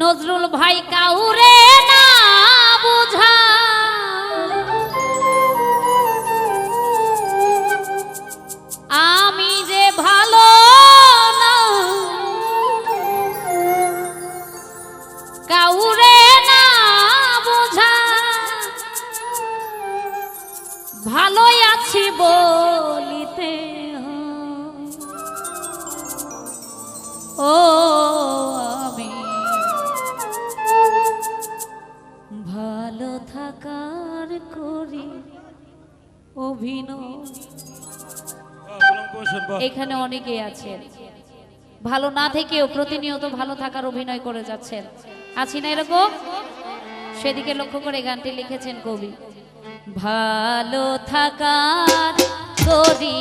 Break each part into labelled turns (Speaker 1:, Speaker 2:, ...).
Speaker 1: ভাই কাউরে না আমি যে ভালো না, কাউরে না বুঝা। ভালোই আছি বলিতে ও আমি ভালো থাকার করি অভিনয়। এখানে অনেকে আছেন। ভালো না থেকেও প্রতিনিয়ত ভালো থাকার অভিনয় করে যাচ্ছেন। আছি না এরকম? সেদিকে লক্ষ্য করে গানটি লিখেছেন কবি। ভালো থাকার করি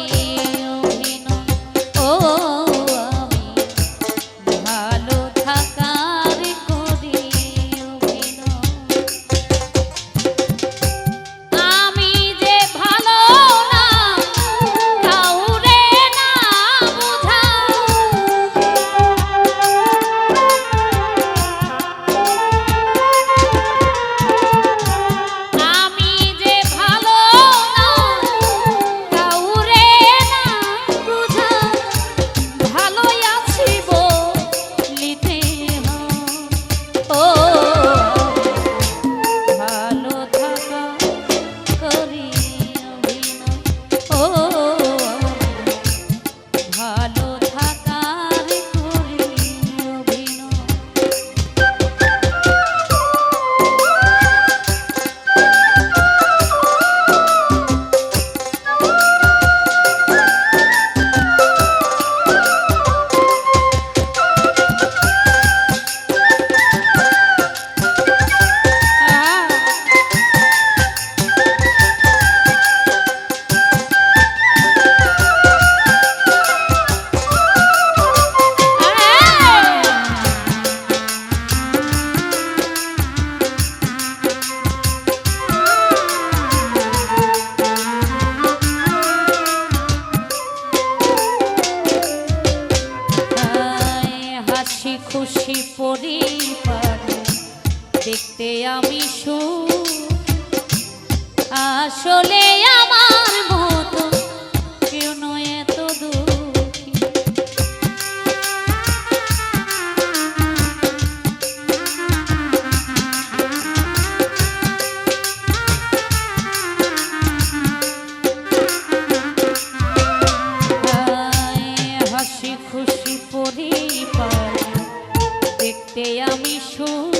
Speaker 1: দেখতে আমি শুন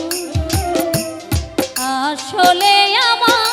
Speaker 1: আসলে আমার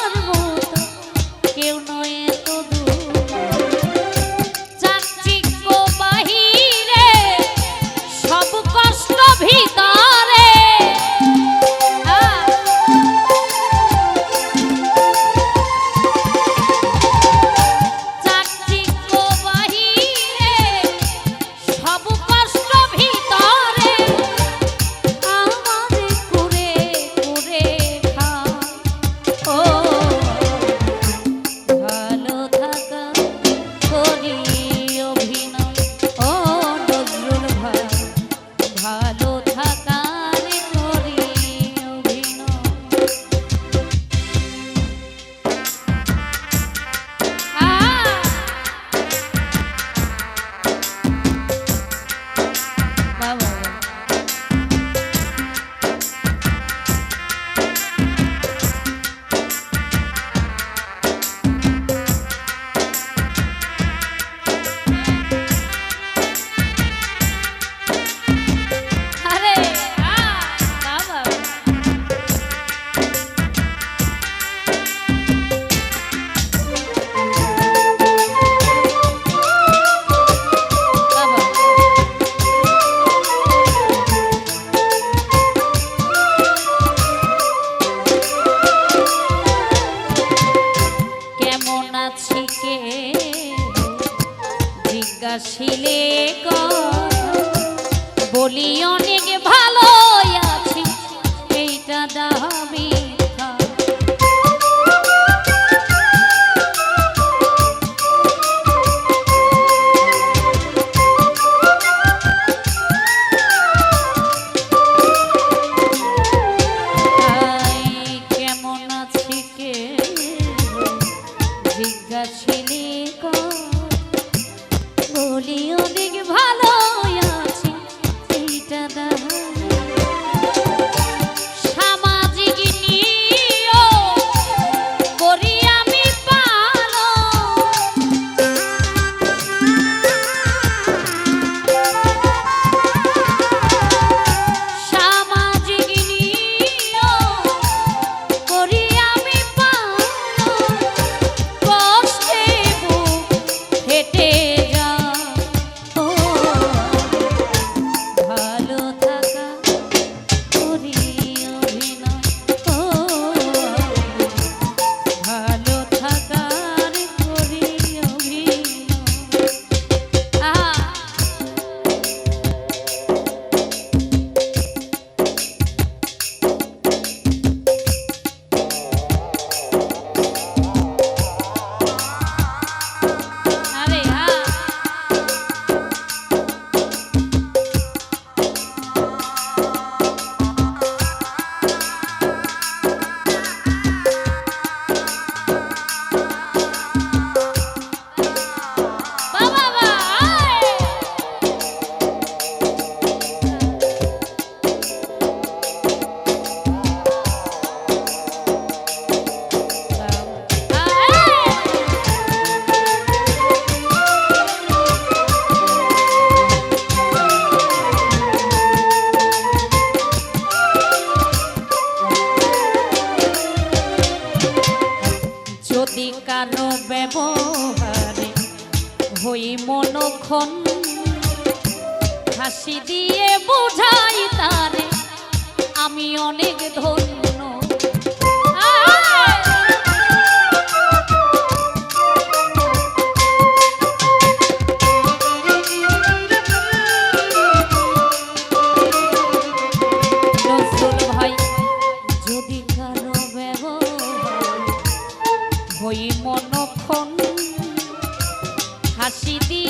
Speaker 1: বলি ভালো আছি। এইটা দাবি কারও ব্যবহারে হই মনক্ষণ হাসি দিয়ে বোঝাই তারে আমি অনেক ধন্য। I see the